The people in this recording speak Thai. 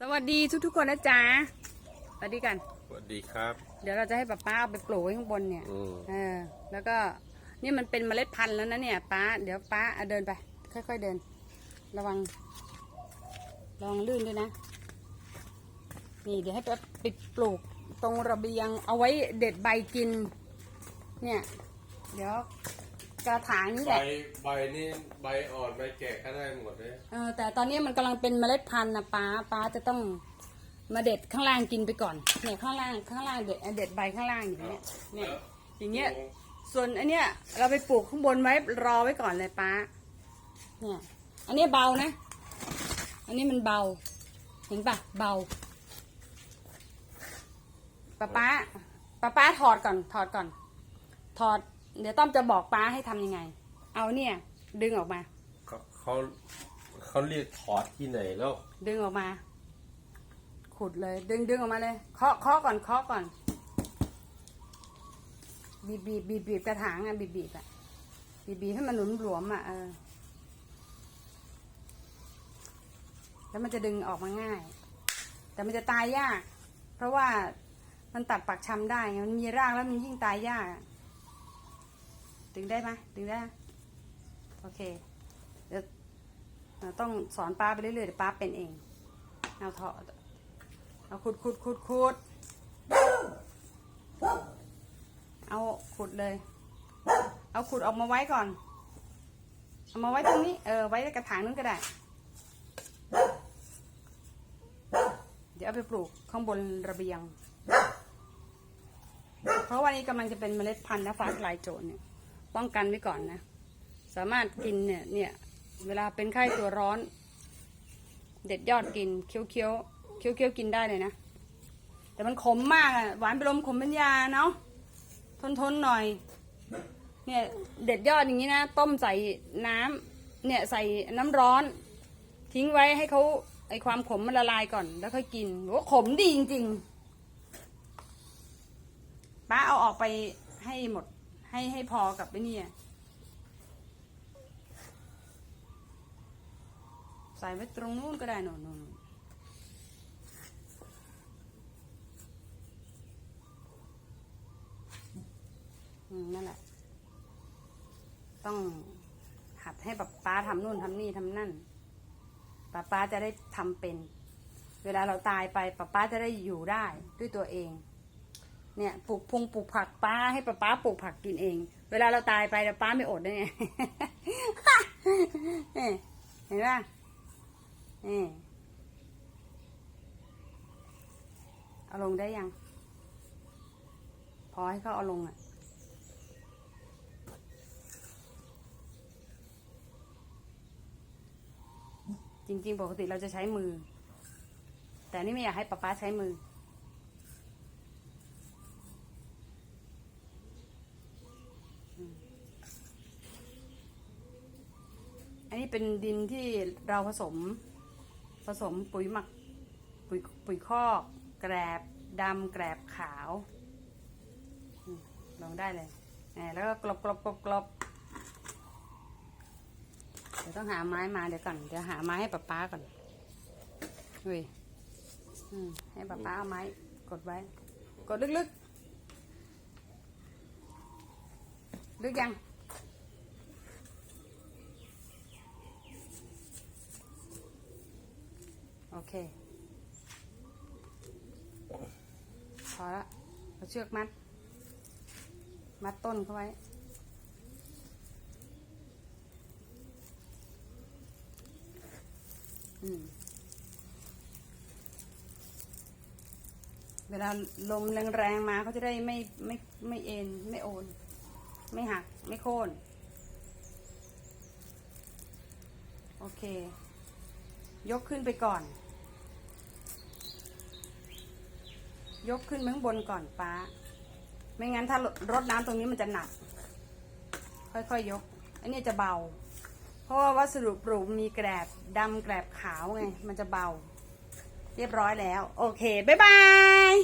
สวัสดีทุกๆคนนะจ๊ะสวัสดีกัน สวัสดีครับ เดี๋ยวเราจะให้ป้าป้าเอาไปปลูกไว้ข้างบนเนี่ย อืมเออ แล้วก็นี่มันเป็นเมล็ดพันธุ์แล้วนะเนี่ยป้า เดี๋ยวป้าเอาเดินไป ค่อยๆเดิน ระวังระวังลื่นด้วยนะ นี่เดี๋ยวให้ป้าปิดปลูกตรงระเบียงเอาไว้เด็ดใบกิน เนี่ย เดี๋ยว กระถางนี่ใบแหละ ใบนี่ใบอ่อนใบแก่ก็ได้หมดเลยเออแต่ตอนนี้มันกำลังเป็นเมล็ดพันธุ์นะป้าป้าจะต้องมาเด็ดข้างล่างกินไปก่อนเนี่ยข้างล่างข้างล่างเด็ดเด็ดใบข้างล่างอย่างเงี้ยเนี่ยอย่างเงี้ยส่วนอันเนี้ยเราไปปลูกข้างบนไว้รอไว้ก่อนเลยป้าเนี่ยอันนี้เบานะ อันนี้มันเบา เห็นปะเบาป้าป้าป้าป้าถอดก่อนถอดก่อน ถอด เดี๋ยวต้อมจะบอกป้าให้ทำยังไง เอาเนี่ย ดึงออกมา เขาเขาเขาเรียกถอดที่ไหนแล้ว ดึงออกมา ขุดเลย ดึงดึงออกมาเลยเคาะเคาะก่อนเคาะก่อน บีบบีบบีบบีบกระถางอะบีบบีบอะบีบบีบให้มันหนุนหลวมอะเออแล้วมันจะดึงออกมาง่าย แต่มันจะตายยาก เพราะว่ามันตัดปักชำได้ไงมันมีรากแล้วมันยิ่งตายยากอะ ดึงได้ไหมดึงได้ โอเค เดี๋ยวต้องสอนป้าไปเรื่อยๆเดี๋ยวป้าเป็นเอง เอาเถาะเอาขุดขุดขุดขุดเอาขุดเลย เอาขุดออกมาไว้ก่อน เอามาไว้ตรงนี้ เออ ไว้ในกระถางนู้นก็ได้ เดี๋ยวเอาไปปลูกข้างบนระเบียง เพราะวันนี้กำลังจะเป็นเมล็ดพันธุ์นะฟ้าทลายโจรเนี่ย ป้องกันไว้ก่อนนะ สามารถกินเนี่ยเนี่ยเวลาเป็นไข้ตัวร้อน เด็ดยอดกินเคี้ยวเคี้ยวเคี้ยวเคี้ยวกินได้เลยนะ แต่มันขมมากอะหวานเป็นลมขมเป็นยาเนาะทนทนหน่อย เนี่ยเด็ดยอดอย่างนี้นะ ต้มใส่น้ำเนี่ยใส่น้ำร้อน ทิ้งไว้ให้เขาไอความขมมันละลายก่อนแล้วค่อยกินโอ้ขมดีจริงๆป้าเอาออกไปให้หมด ให้ให้พอกับไอ้นี่ใส่ไว้ตรงนู้นก็ได้นนนนอืมนั่นแหละ ต้องหัดให้แบบป้าทำนู่นทำนี่ทำนั่นป้าป้าจะได้ทำเป็น เวลาเราตายไปป้าป้าจะได้อยู่ได้ด้วยตัวเอง เนี่ยปลูกพงปลูกผักป้าให้ป้าป้าปลูกผักกินเอง เวลาเราตายไปเราป้าไม่อดได้ไงเนี่ยเห็นป่ะนี่เอาลงได้ยัง พอให้เขาเอาลงอะจริงๆ ปกติเราจะใช้มือ แต่นี่ไม่อยากให้ป๊าป๊าใช้มือ นนี้เป็นดินที่เราผสม ผสมปุ๋ยหมัก ปุ๋ยปุ๋ยคอกแกรบดำแกรบขาวลองได้เลยแหมแล้วก็กลบกลบกลบกลบเดี๋ยวต้องหาไม้มาเดี๋ยวก่อน เดี๋ยวหาไม้ให้ป๊าป๊าก่อนเฮ้ยให้ป๊าป๊าเอาไม้กดไว้ กดลึกๆ ลึกยัง โอ เค พอละเอาเชือกมัด มัดต้นเข้าไว้ เวลาลมแรงๆมาเขาจะได้ไม่ไม่ไม่เอ็นไม่โอน ไม่หัก ไม่โค่นโอเค ยกขึ้นไปก่อน ยกขึ้นไปข้างบนก่อนป้า ไม่งั้นถ้ารดน้ำตรงนี้มันจะหนัก ค่อยๆยยก อันนี้จะเบา เพราะว่าวัสดุปลูกมีแกรบดำแกรบขาวไง มันจะเบา เรียบร้อยแล้ว โอเค บ๊ายบาย